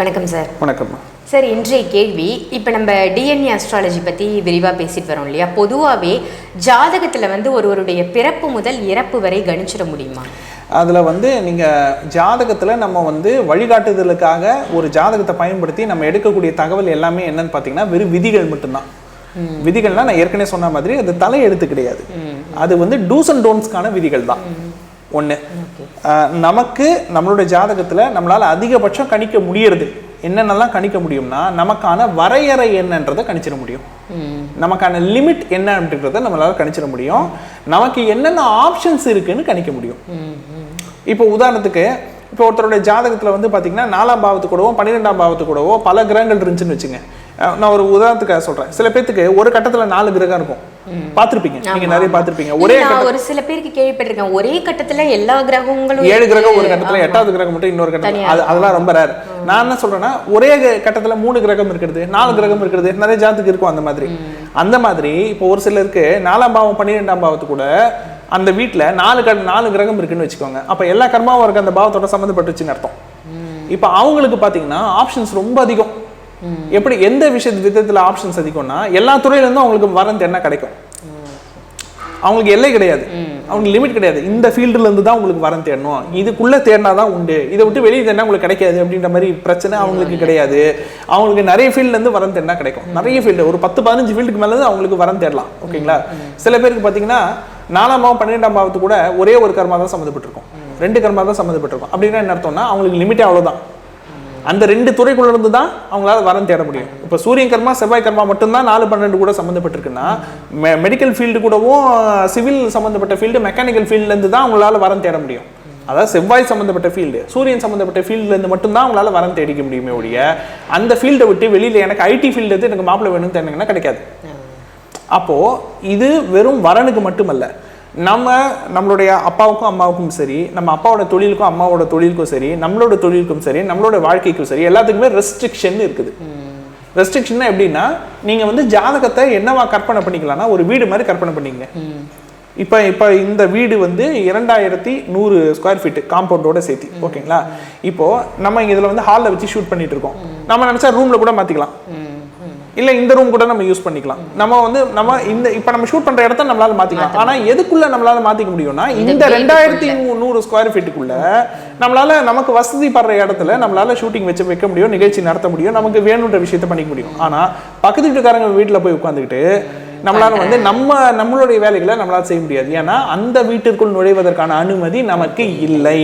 வணக்கம் சார் வணக்கம்மா. சார் இன்றைய கேள்வி இப்போ நம்ம டிஎன்ஏ அஸ்ட்ராலஜி பற்றி விரிவாக பேசிட்டு வரோம் இல்லையா? பொதுவாகவே ஜாதகத்தில் வந்து ஒருவருடைய பிறப்பு முதல் இறப்பு வரை கணிச்சிட முடியுமா? அதில் வந்து நீங்கள் ஜாதகத்தில் நம்ம வந்து வழிகாட்டுதலுக்காக ஒரு ஜாதகத்தை பயன்படுத்தி நம்ம எடுக்கக்கூடிய தகவல் எல்லாமே என்னன்னு பார்த்தீங்கன்னா வெறும் விதிகள் மட்டும்தான். விதிகள்னா நான் ஏற்கனவே சொன்ன மாதிரி அது தலையெழுத்து கிடையாது. அது வந்து டூஸ் அண்ட் டோன்ஸ்க்கான விதிகள் தான். ஒன்று நமக்கு நம்மளுடைய ஜாதகத்தில் நம்மளால் அதிகபட்சம் கணிக்க முடியறது. என்னென்னலாம் கணிக்க முடியும்னா நமக்கான வரையறை என்னன்றதை கணிச்சிட முடியும். நமக்கான லிமிட் என்ன அப்படின்றத நம்மளால கணிச்சிட முடியும். நமக்கு என்னென்ன ஆப்ஷன்ஸ் இருக்குன்னு கணிக்க முடியும். இப்போ உதாரணத்துக்கு இப்போ ஒருத்தருடைய ஜாதகத்தில் வந்து பார்த்தீங்கன்னா நாலாம் பாவத்து கூடவோ பன்னிரெண்டாம் பாவத்து கூடவோ பல கிரகங்கள் இருந்துச்சுன்னு வச்சுங்க. நான் ஒரு உதாரணத்துக்காக சொல்றேன். சில பேத்துக்கு ஒரு கட்டத்துல நாலு கிரகம் இருக்கும். பார்த்திருப்பீங்க. நீங்க நிறைய பார்த்திருப்பீங்க. ஒரே ஒரு சில பேருக்கு கேள்விப்பட்டிருக்கேன். ஒரே கட்டத்துல எல்லா கிரகங்களும் ஏழு. கிரகம் ஒரு கட்டத்துல எட்டாவது கிரகம் மட்டும் இன்னொரு அது அதெல்லாம் ரொம்ப ரேர் நான் என்ன சொல்றேன்னா ஒரே கட்டத்துல மூணு கிரகம் இருக்கிறது நாலு கிரகம் இருக்கிறது நிறைய ஜாதத்துக்கு இருக்கும் அந்த மாதிரி. அந்த மாதிரி இப்போ ஒரு சிலருக்கு நாலாம் பாவம் பன்னிரெண்டாம் பாவத்து கூட அந்த வீட்ல நாலு க நாலு கிரகம் இருக்குன்னு வச்சுக்கோங்க. அப்ப எல்லா கர்மாவும் இருக்கு அந்த பாவத்தோட சம்மந்தப்பட்டுச்சுன்னு அர்த்தம். இப்போ அவங்களுக்கு பாத்தீங்கன்னா ஆப்ஷன்ஸ் ரொம்ப அதிகம். எப்படி எந்த விஷய விதத்துல ஆப்ஷன்ஸ் அதிகம்னா எல்லா துறையில இருந்தும் அவங்களுக்கு வரந்து என்ன கிடைக்கும். அவங்களுக்கு எல்லை கிடையாது. அவங்களுக்கு லிமிட் கிடையாது. இந்த ஃபீல்டுல இருந்து தான் உங்களுக்கு வரம் தேடணும். இதுக்குள்ள தேடினா தான் உண்டு. இதை விட்டு வெளியே தேடினா உங்களுக்கு கிடைக்காது அப்படின்ற மாதிரி பிரச்சனை அவங்களுக்கு கிடையாது. அவங்களுக்கு நிறைய ஃபீல்ட்ல இருந்து வரம் தேடினா கிடைக்கும். நிறைய ஃபீல்டு ஒரு பத்து பதினஞ்சு ஃபீல்டுக்கு மேல அவங்களுக்கு வரம் தேடலாம். ஓகேங்களா? சில பேருக்கு பாத்தீங்கன்னா நாலாம் பாவம் பன்னிரெண்டாம் பாவத்து கூட ஒரே ஒரு கர்மா தான் சம்மந்தப்பட்டிருக்கும் ரெண்டு கர்மா தான் சம்மந்தப்பட்டிருக்கும். அப்படின்னா என்ன அர்த்தம்னா அவங்களுக்கு லிமிட்டே அவ்வளவுதான். அந்த ரெண்டு துறைக்குள்ள இருந்து தான் அவங்களால வரம் தேட முடியும். இப்போ சூரியன் கர்மா செவ்வாய் கர்மா மட்டும்தான் நாலு பன்னெண்டு கூட சம்மந்தப்பட்டிருக்குன்னா மெடிக்கல் ஃபீல்டு கூடவும் சிவில் சம்மந்தப்பட்ட ஃபீல்டு மெக்கானிக்கல் ஃபீல்ட்ல இருந்து தான் அவங்களால வரம் தேட முடியும். அதாவது செவ்வாய் சம்மந்தப்பட்ட ஃபீல்டு சூரியன் சம்மந்தப்பட்ட ஃபீல்ட்ல இருந்து மட்டும்தான் அவங்களால வரம் தேடிக்க முடியுமே ஒழிய அந்த ஃபீல்டை விட்டு வெளியில எனக்கு ஐடி ஃபீல்டு எனக்கு மாப்பிள்ளை வேணும்னு தேடிங்கன்னா கிடைக்காது. அப்போ இது வெறும் வரனுக்கு மட்டுமல்ல. நம்ம நம்மளுடைய அப்பாவுக்கும் அம்மாவுக்கும் சரி நம்ம அப்பாவோட தொழிலுக்கும் அம்மாவோட தொழிலுக்கும் சரி நம்மளோட தொழிலுக்கும் சரி நம்மளோட வாழ்க்கைக்கும் சரி எல்லாத்துக்குமே ரெஸ்ட்ரிக்ஷன் இருக்குது. ரெஸ்ட்ரிக்ஷன் எப்படின்னா நீங்க வந்து ஜாதகத்தை என்னவா கற்பனை பண்ணிக்கலாம்னா ஒரு வீடு மாதிரி கற்பனை பண்ணிக்கங்க. இப்போ இப்போ இந்த வீடு வந்து இரண்டாயிரத்தி நூறு ஸ்கொயர் ஃபீட் காம்பவுண்டோட சேர்த்து ஓகேங்களா இப்போ நம்ம இங்க இதுல வந்து ஹாலில் வச்சு ஷூட் பண்ணிட்டு இருக்கோம். நம்ம நினைச்சா ரூம்ல கூட மாத்திக்கலாம். இல்ல இந்த ரூம் கூட நம்ம யூஸ் பண்ணிக்கலாம். நம்ம வந்து நம்ம இந்த இப்ப நம்ம ஷூட் பண்ற இடத்த நம்மளால மாத்திக்கலாம். ஆனா எதுக்குள்ள நம்மளால மாத்திக்க முடியும்னா இந்த ரெண்டாயிரத்தி நூறு ஸ்கொயர் ஃபீட்டுக்குள்ள நம்மளால நமக்கு வசதி படுற இடத்துல நம்மளால ஷூட்டிங் வச்சு வைக்க முடியும் நிகழ்ச்சி நடத்த முடியும் நமக்கு வேணுன்ற விஷயத்த பண்ணிக்க முடியும். ஆனா பக்கத்து வீட்டுக்காரங்க வீட்டுல போய் உட்காந்துக்கிட்டு நம்மளால வந்து நம்ம நம்மளுடைய வேலைகளை நம்மளால செய்ய முடியாது. ஏன்னா அந்த வீட்டிற்குள் நுழைவதற்கான அனுமதி நமக்கு இல்லை.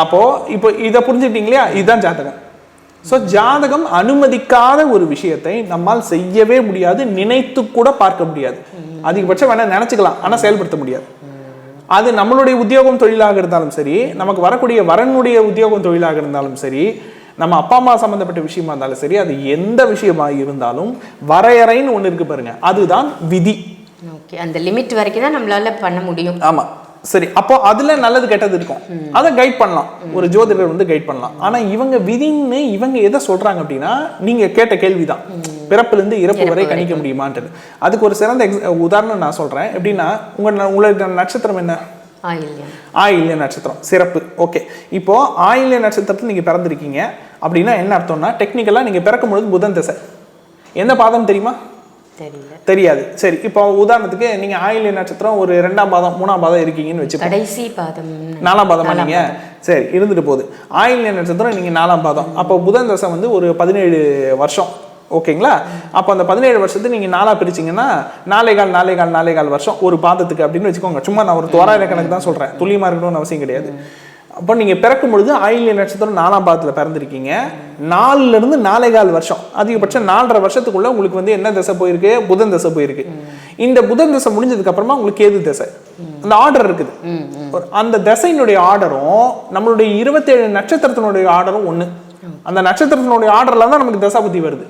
அப்போ இப்போ இதை புரிஞ்சுக்கிட்டீங்க இல்லையா? இதுதான் ஜாதகம். ஸோ ஜாதகம் அனுமதிக்காத ஒரு விஷயத்தை நம்மால் செய்யவே முடியாது நினைத்து கூட பார்க்க முடியாது. அதிகபட்சம் வேணா நினைச்சுக்கலாம் ஆனா செயல்படுத்த முடியாது. அது நம்மளுடைய உத்தியோகம் தொழிலாக இருந்தாலும் சரி நமக்கு வரக்கூடிய வரனுடைய உத்தியோகம் தொழிலாக இருந்தாலும் சரி நம்ம அப்பா அம்மா சம்பந்தப்பட்ட விஷயமா இருந்தாலும் சரி அது எந்த விஷயமா இருந்தாலும் வரையறைன்னு ஒண்ணு இருக்கு பாருங்க. அதுதான் விதி. ஓகே அந்த லிமிட் வரைக்கும் தான் நம்மளால பண்ண முடியும். ஆமா. சரி அப்போ அதுல நல்லது கெட்டது இருக்கும். அதை கைட் பண்ணலாம். ஒரு ஜோதிடர் வந்து கைட் பண்ணலாம். ஆனா இவங்க விதின்னு இவங்க எதை சொல்றாங்க அப்படின்னா நீங்க கேட்ட கேள்விதான். பிறப்புல இருந்து இறப்பு வரை கணிக்க முடியுமான்றது. அதுக்கு ஒரு சிறந்த உதாரணம் நான் சொல்றேன். எப்படின்னா உங்க உங்களோட நட்சத்திரம் என்ன? ஆயில்ய நட்சத்திரம் சிறப்பு. ஓகே. இப்போ ஆயில்ய நட்சத்திரத்தில் நீங்க பிறந்திருக்கீங்க. அப்படின்னா என்ன அர்த்தம்னா டெக்னிக்கலா நீங்க பிறக்கும் பொழுது புதன் திசை. எந்த பாதம் தெரியுமா? தெரியாது. சரி இப்போ உதாரணத்துக்கு நீங்க ஆயில்ய நட்சத்திரம் ஒரு ரெண்டாம் பாதம் மூணாம் பாதம் இருக்கீங்கன்னு வச்சுக்கோங்க. கடைசி பாதம். நாலாம் பாதம் நீங்க? சரி இருந்துட்டு போகுது. ஆயில்ய நட்சத்திரம் நீங்க நாலாம் பாதம். அப்போ புதன் தசை வந்து ஒரு பதினேழு வருஷம். ஓகேங்களா? அப்போ அந்த பதினேழு வருஷத்தை நீங்க நாலா பிரிச்சீங்கன்னா நாலே கால் நாலே கால் நாலே கால் வருஷம் ஒரு பாதத்துக்கு அப்படின்னு வச்சுக்கோங்க. சும்மா நான் ஒரு தோராய கணக்கு தான் சொல்றேன். துல்லியமா இருக்கணும்னு அவசியம் கிடையாது. அப்போ நீங்க பிறக்கும் பொழுது ஆயில்ய நட்சத்திரம் நாலாம் பாதத்தில் பிறந்திருக்கீங்க. நாலுலேருந்து நாலே கால் வருஷம். அதிகபட்சம் நாலரை வருஷத்துக்குள்ள உங்களுக்கு வந்து என்ன தசை போயிருக்கு? புதன் தசை போயிருக்கு. இந்த புதன் தசை முடிஞ்சதுக்கு அப்புறமா உங்களுக்கு கேது தசை. அந்த ஆர்டர் இருக்குது. அந்த தசையினுடைய ஆர்டரும் நம்மளுடைய இருபத்தேழு நட்சத்திரத்தினுடைய ஆர்டரும் ஒண்ணு. அந்த நட்சத்திரத்தினுடைய ஆர்டர்ல தான் நமக்கு தசா புத்தி வருது.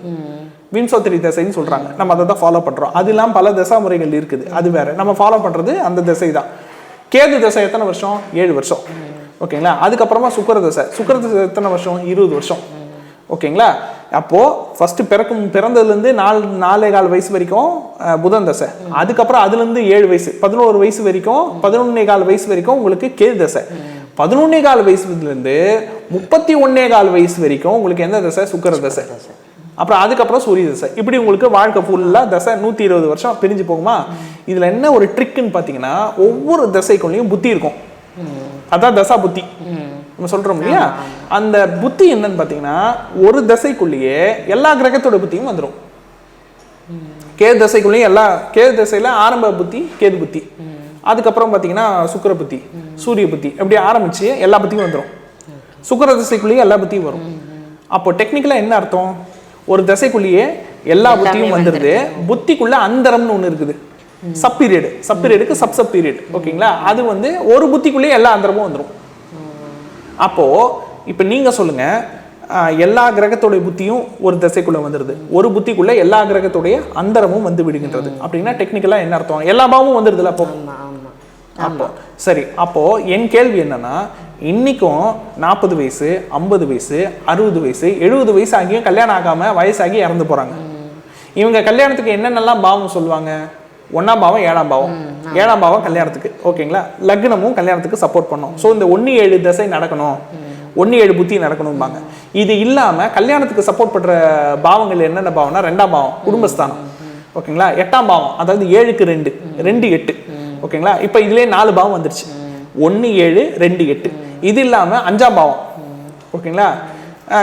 வின்சோத்திரி தசைன்னு சொல்றாங்க. நம்ம அதை தான் ஃபாலோ பண்றோம். அது இல்லாம பல தசா முறைகள் இருக்குது. அது வேற. நம்ம ஃபாலோ பண்றது அந்த திசை தான் கேது தசை எத்தனை வருஷம்? ஏழு வருஷம். ஓகேங்களா? அதுக்கப்புறமா சுக்கர தசை. சுக்கர தசை எத்தனை வருஷம்? இருபது வருஷம். ஓகேங்களா? அப்போது ஃபஸ்ட்டு பிறக்கும் பிறந்ததுலேருந்து நாலு நாலே கால் வயசு வரைக்கும் புதன் தசை. அதுக்கப்புறம் அதுலேருந்து ஏழு வயசு. பதினோரு வயசு வரைக்கும் பதினொன்னே கால் வயசு வரைக்கும் உங்களுக்கு கேது தசை. பதினொன்னே கால் வயசுலேருந்து முப்பத்தி ஒன்னே கால் வயசு வரைக்கும் உங்களுக்கு எந்த தசை? சுக்கர தசை. அப்புறம் அதுக்கப்புறம் சூரிய தசை. இப்படி உங்களுக்கு வாழ்க்கை ஃபுல்லாக தசை நூற்றி இருபது வருஷம் பிரிஞ்சு போகுமா? இதில் என்ன ஒரு ட்ரிக்குன்னு பார்த்தீங்கன்னா ஒவ்வொரு தசைக்குள்ளேயும் புத்தி இருக்கும். அதான் தசா புத்தி. நம்ம சொல்றோம் இல்லையா? அந்த புத்தி என்னன்னு பார்த்தீங்கன்னா ஒரு தசைக்குள்ளேயே எல்லா கிரகத்தோட புத்தியும் வந்துடும் கேது தசைக்குள்ளேயும் எல்லா கேது தசையில ஆரம்ப புத்தி கேது புத்தி. அதுக்கப்புறம் பார்த்தீங்கன்னா சுக்கிர புத்தி சூரிய புத்தி. அப்படி ஆரம்பிச்சு எல்லா புத்தியும் வந்துடும் சுக்கிர தசைக்குள்ளேயே எல்லா புத்தியும் வரும். அப்போ டெக்னிக்கலா என்ன அர்த்தம்? ஒரு தசைக்குள்ளேயே எல்லா புத்தியும் வந்துடுது புத்திக்குள்ள அந்தரம்னு ஒண்ணு இருக்குது. சப் பீரியட் சப் பீரியடுக்கு சப் சப் பீரியட் ஓகேங்களா? அது வந்து ஒரு புத்திக்குள்ளேயே எல்லா அந்தரமும் வந்துடும் அப்போ இப்போ நீங்க சொல்லுங்க ஆஹ், எல்லா கிரகத்தோட புத்தியும் ஒரு திசைக்குள்ள வந்துருது. ஒரு புத்திக்குள்ள எல்லா கிரகத்துடைய அந்தரமும் வந்து விடுகின்றது. அப்படின்னா டெக்னிக்கலா என்ன அர்த்தம்? எல்லா பாவமும் வந்துருதுல அப்போ? அப்போ சரி. அப்போ என் கேள்வி என்னன்னா இன்னைக்கும் நாற்பது வயசு ஐம்பது வயசு அறுபது வயசு எழுபது வயசு ஆகியும் கல்யாணம் ஆகாம வயசாகி இறந்து போறாங்க. இவங்க கல்யாணத்துக்கு என்னென்னலாம் பாவம் சொல்லுவாங்க? ஒண்ணாம் பாவம் ஏழாம் பாவம். ஏழாம் பாவம் கல்யாணத்துக்கு ஓகேங்களா? லக்னமும் கல்யாணத்துக்கு சப்போர்ட் பண்ணும். ஸோ இந்த ஒன்று ஏழு தசை நடக்கணும். ஒன்று ஏழு புத்தி நடக்கணும்பாங்க. இது இல்லாம கல்யாணத்துக்கு சப்போர்ட் பண்ற பாவங்கள் என்னென்ன பாவம்னா ரெண்டாம் பாவம் குடும்பஸ்தானம். ஓகேங்களா? எட்டாம் பாவம் அதாவது ஏழுக்கு ரெண்டு ரெண்டு எட்டு. ஓகேங்களா? இப்போ இதுலயே நாலு பாவம் வந்துருச்சு. ஒன்று ஏழு ரெண்டு எட்டு. இது இல்லாம அஞ்சாம் பாவம். ஓகேங்களா?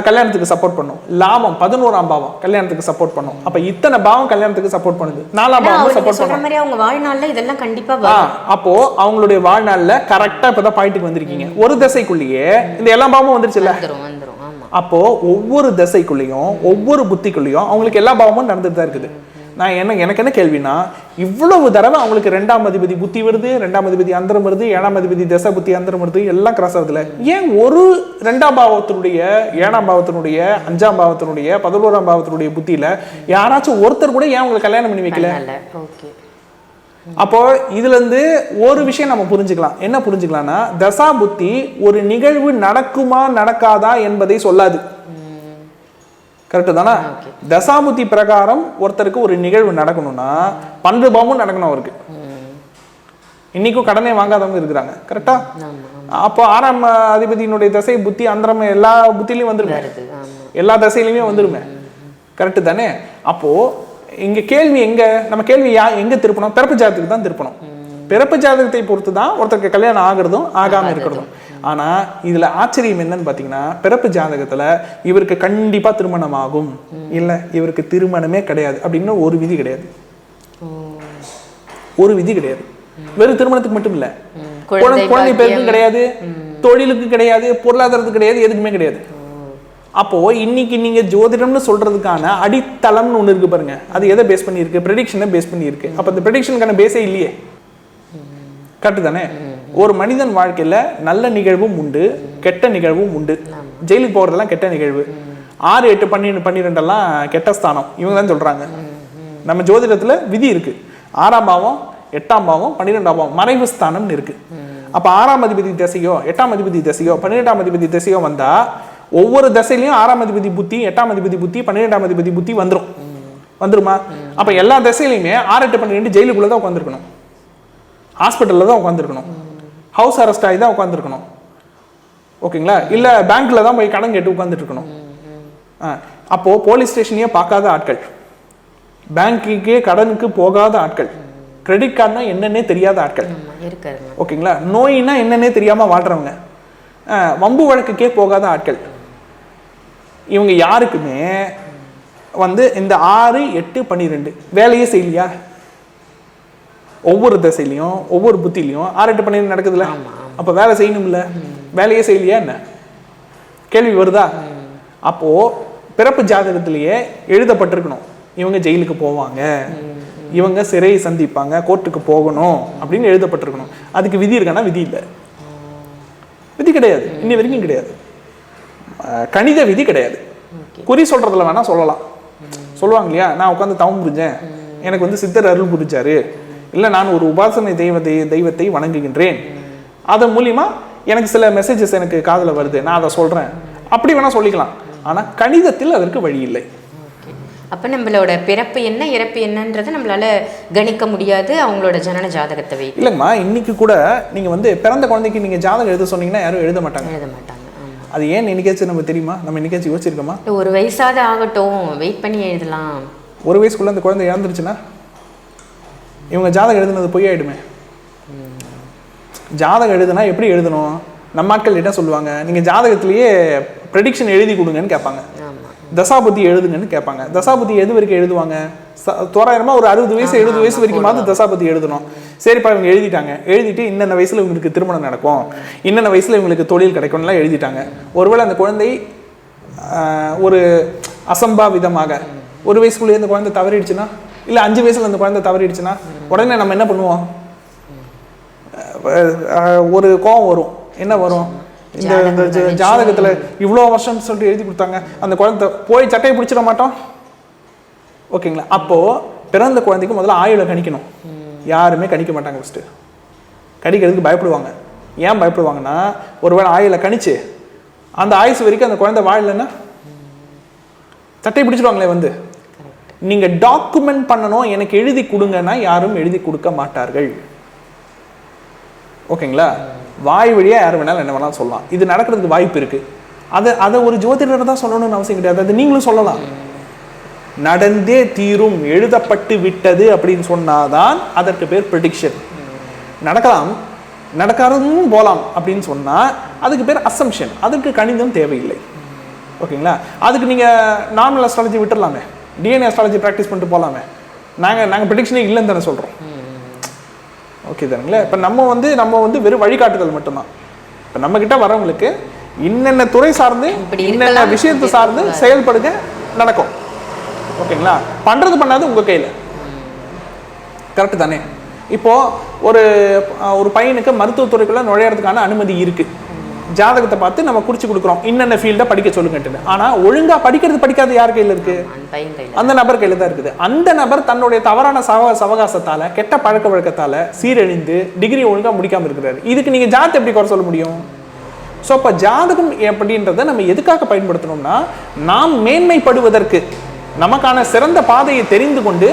கல்யாணத்துக்கு சப்போர்ட் பண்ணும். லாபம் பதினோராம் பாவம் கல்யாணத்துக்கு சப்போர்ட் பண்ணும். அப்ப இத்தனை பாவம் கல்யாணத்துக்கு சப்போர்ட் பண்ணுது. நாலாம் பாவம் சப்போர்ட் பண்ணும். மாதிரி அவங்க வாழ்நாள்ல இதெல்லாம் கண்டிப்பா அப்போ அவங்களுடைய வாழ்நாள்ல கரெக்டா இப்பதான் பாயிண்ட்டுக்கு வந்திருக்கீங்க. ஒரு தசைக்குள்ளேயே இந்த எல்லா பாவமும் வந்துருச்சுல்ல? அப்போ ஒவ்வொரு தசைக்குள்ளேயும் ஒவ்வொரு புத்திக்குள்ளேயும் அவங்களுக்கு எல்லா பாவமும் நடந்துட்டு தான் இருக்குது நான் என்ன எனக்கு என்ன கேள்வினா இவ்வளவு தடவை அவங்களுக்கு ரெண்டாம் அதிபதி புத்தி வருது ரெண்டாம் அதிபதி அந்தரம் வருது ஏழாம் அதிபதி தசை புத்தி அந்தரம் வருது எல்லாம் கிராஸ் ஆகுதுல ஏன் ஒரு ரெண்டாம் பாவத்தினுடைய ஏழாம் பாவத்தினுடைய அஞ்சாம் பாவத்தினுடைய பதினோராம் பாவத்தினுடைய புத்தியில யாராச்சும் ஒருத்தர் கூட ஏன் உங்களுக்கு கல்யாணம் பண்ணி வைக்கல? அப்போ இதுல இருந்து ஒரு விஷயம் நம்ம புரிஞ்சுக்கலாம். என்ன புரிஞ்சுக்கலாம்னா தசா புத்தி ஒரு நிகழ்வு நடக்குமா நடக்காதா என்பதை சொல்லாது. கரெக்டு தானே? தசாபுத்தி பிரகாரம் ஒருத்தருக்கு ஒரு நிகழ்வு நடக்கணும்னா பன்னெண்டு பாவமும் நடக்கணும் அவருக்கு. இன்னைக்கும் கடனே வாங்காதவங்க இருக்கிறாங்க. கரெக்டா அப்போ ஆறாம் அதிபதியினுடைய தசை புத்தி அந்தரம் எல்லா புத்திலையும் வந்துருமே. எல்லா தசையிலுமே வந்துருமே. கரெக்டு தானே? அப்போ இங்க கேள்வி எங்க? நம்ம கேள்வி யா எங்க திருப்பணும்? பிறப்பு ஜாதகத்துக்கு தான் திருப்பணும். பிறப்பு ஜாதகத்தை பொறுத்து தான் ஒருத்தருக்கு கல்யாணம் ஆகுறதும் ஆகாம இருக்கிறதும். ஆனா இதுல ஆச்சரியம் என்னன்னு பாத்தீங்கன்னா பிறப்பு ஜாதகத்துல இவருக்கு கண்டிப்பா திருமணம் ஆகும் இல்ல இவருக்கு திருமணமே கிடையாது அப்படின்னு ஒரு விதி கிடையாது. ஒரு விதி கிடையாது. வெறும் திருமணத்துக்கு மட்டும் இல்ல. குழந்தை பேருக்கும். கிடையாது தொழிலுக்கு கிடையாது பொருளாதாரத்துக்கு கிடையாது எதுக்குமே கிடையாது. அப்போ இன்னைக்கு நீங்க ஜோதிடம்னு சொல்றதுக்கான அடித்தளம்னு ஒண்ணு இருக்கு பாருங்க. அது எதை பேஸ் பண்ணி இருக்கு ப்ரெடிக்ஷனை பேஸ் பண்ணி இருக்கு அப்ப அந்த ப்ரெடிக்ஷனுக்கான பேஸே இல்லையே. கரெக்டு தானே? ஒரு மனிதன் வாழ்க்கையில் நல்ல நிகழ்வும் உண்டு கெட்ட நிகழ்வும் உண்டு. ஜெயிலுக்கு போகிறதெல்லாம் கெட்ட நிகழ்வு. ஆறு எட்டு பன்னிரெண்டு பன்னிரெண்டெல்லாம் கெட்ட ஸ்தானம். இவங்க தான் சொல்கிறாங்க நம்ம ஜோதிடத்தில் விதி இருக்கு. ஆறாம் பாவம் எட்டாம் பாவம் பன்னிரெண்டாம் பாவம் மறைவு ஸ்தானம்னு இருக்குது அப்போ ஆறாம் அதிபதி திசையோ எட்டாம் அதிபதி திசையோ பன்னிரெண்டாம் அதிபதி திசையோ வந்தால் ஒவ்வொரு தசையிலையும் ஆறாம் அதிபதி புத்தி எட்டாம் அதிபதி புத்தி பன்னிரெண்டாம் அதிபதி புத்தி வந்துடும் வந்துருமா? அப்போ எல்லா திசையிலையுமே ஆறு எட்டு பன்னிரெண்டு ஜெயிலுக்குள்ளே தான் உட்காந்துருக்கணும் ஹாஸ்பிட்டலில் தான் உட்காந்துருக்கணும் ஹவுஸ் அரெஸ்ட் ஆகி தான் உட்காந்துருக்கணும் ஓகேங்களா? இல்லை பேங்க்ல தான் போய் கடன் கேட்டு உட்காந்துட்டு இருக்கணும் ஆ, அப்போ போலீஸ் ஸ்டேஷனையே பார்க்காத ஆட்கள். பேங்க்குக்கே கடனுக்கு போகாத ஆட்கள். கிரெடிட் கார்டுனா என்னன்னே தெரியாத ஆட்கள். ஓகேங்களா? நோயினா என்னன்னே தெரியாம வாழ்றவங்க. ஆ, வம்பு வழக்குக்கே போகாத ஆட்கள். இவங்க யாருக்குமே வந்து இந்த ஆறு எட்டு பன்னிரெண்டு வேலையே செய்யலையா? ஒவ்வொரு திசையிலையும் ஒவ்வொரு புத்திலையும் எட்டு பன்னிரெண்டு நடக்குதுல்ல? அப்ப வேலை செய்யணும்ல? வேலையே செய்யலையா என்ன? கேள்வி வருதா? அப்போ பிறப்பு ஜாதகத்திலேயே எழுதப்பட்டிருக்கணும். இவங்க ஜெயிலுக்கு போவாங்க. இவங்க சிறையை சந்திப்பாங்க கோர்ட்டுக்கு போகணும் அப்படின்னு எழுதப்பட்டிருக்கணும். அதுக்கு விதி இருக்கானா? விதி இல்லை. விதி கிடையாது. இன்னி வரைக்கும் கிடையாது. கணித விதி கிடையாது. குறி சொல்றதுல வேணா சொல்லலாம். சொல்லுவாங்க இல்லையா? நான் உட்காந்து தவம் புரிஞ்சேன். எனக்கு வந்து சித்தர் அருள் புரிஞ்சாரு. இல்லை நான் ஒரு உபாசனை தெய்வத்தை தெய்வத்தை வணங்குகின்றேன். அதன் மூலியமா எனக்கு சில மெசேஜஸ் எனக்கு காதுல வருது. நான் அதை சொல்றேன். அப்படி வேணா சொல்லிக்கலாம். ஆனா கணிதத்தில் அதற்கு வழி இல்லை. ஓகே அப்போ நம்மளோட பிறப்பு என்ன இறப்பு என்னன்றதை நம்மளால கணிக்க முடியாது. அவங்களோட ஜனன ஜாதகத்தை வை இல்லைங்கம்மா இன்னைக்கு கூட நீங்கள் வந்து பிறந்த குழந்தைக்கு நீங்கள் ஜாதகம் எழுத சொன்னீங்கன்னா யாரும் எழுத மாட்டாங்க. எழுத மாட்டாங்க. அது ஏன் என்னைக்காச்சும் நம்ம தெரியுமா? நம்ம என்னைக்காச்சும் யோசிச்சிருக்கோமா? ஒரு வயசாவது ஆகட்டும். வெயிட் பண்ணி எழுதலாம். ஒரு வயசுக்குள்ள அந்த குழந்தை இறந்துருச்சுன்னா? இவங்க ஜாதகம் எழுதுனது பொய் ஆயிடுமே ஜாதகம் எழுதுனா எப்படி எழுதணும்? நம்ம ஆட்கள் என்ன சொல்லுவாங்க? நீங்கள் ஜாதகத்திலேயே ப்ரெடிக்ஷன் எழுதி கொடுங்கன்னு கேட்பாங்க. தசாபுத்தி எழுதுங்கன்னு கேட்பாங்க. தசாபுத்தி எது வரைக்கும் எழுதுவாங்க? ச- தோராயிரமா ஒரு அறுபது வயசு எழுபது வயசு வரைக்குமாவது தசாபுத்தி எழுதணும். சரிப்பா இவங்க எழுதிட்டாங்க. எழுதிட்டு இன்னென்ன வயசுல இவங்களுக்கு திருமணம் நடக்கும்? இன்னென்ன வயசுல இவங்களுக்கு தொழில் கிடைக்கும்லாம் எழுதிட்டாங்க. ஒருவேளை அந்த குழந்தை ஒரு அசம்பாவிதமாக ஒரு வயசுக்குள்ளேயே அந்த குழந்தை தவறிடுச்சுன்னா? இல்ல அஞ்சு வயசுல அந்த குழந்தை தவறிடுச்சுன்னா உடனே நம்ம என்ன பண்ணுவோம்? ஒரு கோவம் வரும். என்ன வரும்? இந்த இந்த ஜாதகத்துல இவ்வளோ வருஷம் சொல்லிட்டு எழுதி கொடுத்தாங்க. அந்த குழந்தை போய் சட்டையை பிடிச்சிட மாட்டோம்? ஓகேங்களா? அப்போ பிறந்த குழந்தைக்கு முதல்ல ஆயுளை கணிக்கணும். யாருமே கணிக்க மாட்டாங்க ஃபஸ்ட்டு கணிக்கிறதுக்கு பயப்படுவாங்க. ஏன் பயப்படுவாங்கன்னா ஒருவேளை ஆயுளை கணிச்சு அந்த ஆயுசு வரைக்கும் அந்த குழந்தை வாழலைன்னா சட்டையை பிடிச்சிடுவாங்களே வந்து. நீங்கள் டாக்குமெண்ட் பண்ணணும் எனக்கு எழுதி கொடுங்கன்னா யாரும் எழுதி கொடுக்க மாட்டார்கள். ஓகேங்களா? வாய் வழியாக யார் வேணாலும் என்ன வேணாலும் சொல்லலாம். இது நடக்கிறதுக்கு வாய்ப்பு இருக்கு. அதை அதை ஒரு ஜோதிடர் தான் சொல்லணும்னு அவசியம் கிடையாது. அது நீங்களும் சொல்லலாம். நடந்தே தீரும் எழுதப்பட்டு விட்டது அப்படின்னு சொன்னாதான் அதற்கு பேர் ப்ரெடிக்ஷன் நடக்கலாம். நடக்காததும் போகலாம் அப்படின்னு சொன்னால் அதுக்கு பேர் அசம்ஷன் அதுக்கு கணிதம் தேவையில்லை. ஓகேங்களா? அதுக்கு நீங்கள் நார்மல் அஸ்ட்ராலஜி விட்டுடலாமே டிஎன்ஏ அஸ்ட்ராலஜி ப்ராக்டிஸ் பண்ணிட்டு போகலாமே நாங்க நாங்க ப்ரெடிக்ஷனே இல்லைன்னு தானே சொல்றோம். ஓகே தானுங்களே? இப்போ நம்ம வந்து நம்ம வந்து வெறும் வழிகாட்டுதல் மட்டும்தான். இப்போ நம்ம கிட்ட வரவங்களுக்கு இன்னென்ன துறை சார்ந்து இன்னென்ன விஷயத்தை சார்ந்து செயல்படுங்க நடக்கும். ஓகேங்களா? பண்றது பண்ணாது உங்க கையில. கரெக்ட் தானே? இப்போ ஒரு ஒரு பையனுக்கு மருத்துவத்துறைக்குள்ள நுழையறதுக்கான அனுமதி இருக்கு. ஜாதகத்தை பார்த்து நம்ம குறிச்சு கொடுக்குறோம். இன்னென்ன ஃபீல்டை படிக்க சொல்லுங்கட்டு ஆனா ஒழுங்கா படிக்கிறது படிக்காத யார் கையில இருக்கு? அந்த நபர் கையில தான் இருக்குது. அந்த நபர் தன்னுடைய தவறான சவ சவகாசத்தால கெட்ட பழக்க வழக்கத்தால சீரழிந்து டிகிரி ஒழுங்கா முடிக்காம இருக்கிறாரு. இதுக்கு நீங்க ஜாதத்தை எப்படி குறை சொல்ல முடியும்? ஸோ அப்போ ஜாதகம் அப்படின்றத நம்ம எதுக்காக பயன்படுத்தணும்னா நாம் மேன்மைப்படுவதற்கு நமக்கான சிறந்த பாதையை தெரிந்து கொண்டு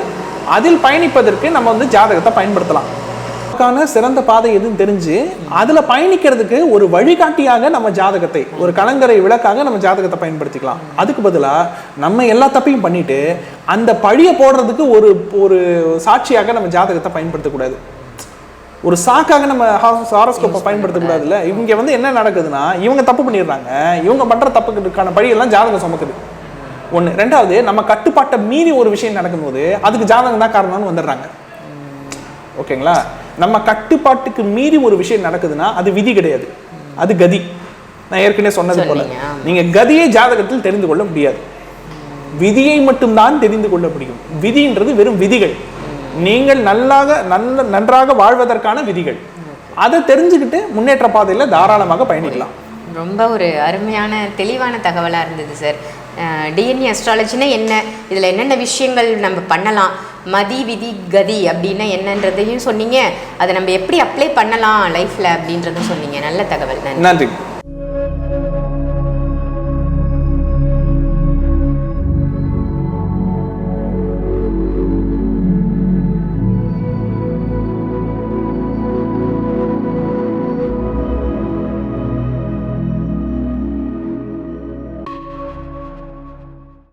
அதில் பயணிப்பதற்கு நம்ம வந்து ஜாதகத்தை பயன்படுத்தலாம். நமக்கான சிறந்த பாதை எதுன்னு தெரிஞ்சு அதுல பயணிக்கிறதுக்கு ஒரு வழிகாட்டியாக நம்ம ஜாதகத்தை ஒரு கலங்கரை விளக்காக நம்ம ஜாதகத்தை பயன்படுத்திக்கலாம். அதுக்கு பதிலா நம்ம எல்லா தப்பையும் பண்ணிட்டு அந்த பழிய போடுறதுக்கு ஒரு ஒரு சாட்சியாக நம்ம ஜாதகத்தை பயன்படுத்தக்கூடாது. ஒரு சாக்காக நம்ம ஹாரோஸ்கோப்பை பயன்படுத்தக்கூடாதுல்ல? இவங்க வந்து என்ன நடக்குதுன்னா இவங்க தப்பு பண்ணிடுறாங்க. இவங்க பண்ற தப்புக்கான பழியெல்லாம் ஜாதகம் சுமக்குது. ஒண்ணு. ரெண்டாவது நம்ம கட்டுப்பாட்டை மீறி ஒரு விஷயம் நடக்கும்போது அதுக்கு ஜாதகம் தான் காரணம்னு வந்துடுறாங்க. ஓகேங்களா? நம்ம கட்டுப்பாட்டுக்கு மீறி ஒரு விஷயம் நடக்குதுன்னா அது விதி கிடையாது. அது கதி. நான் ஏற்கனவே சொன்னது போல. நீங்க கதியை ஜாதகத்தில் தெரிந்து கொள்ள முடியாது. விதியை மட்டும்தான் தெரிந்து கொள்ள முடியும். விதின்றது வெறும் விதிகள். நீங்கள் நல்லாக நல்ல நன்றாக வாழ்வதற்கான விதிகள். அதை தெரிஞ்சுக்கிட்டு முன்னேற்ற பாதையில தாராளமாக பயணிக்கலாம். ரொம்ப ஒரு அருமையான தெளிவான தகவலாக இருந்தது சார். டிஎன்ஏ அஸ்ட்ராலஜினா என்ன? இதில் என்னென்ன விஷயங்கள் நம்ம பண்ணலாம்? மதி விதி கதி அப்படின்னா என்னன்றதையும் சொன்னீங்க. அதை நம்ம எப்படி அப்ளை பண்ணலாம் லைஃப்பில் அப்படின்றதும் சொன்னீங்க. நல்ல தகவல் நன்றி.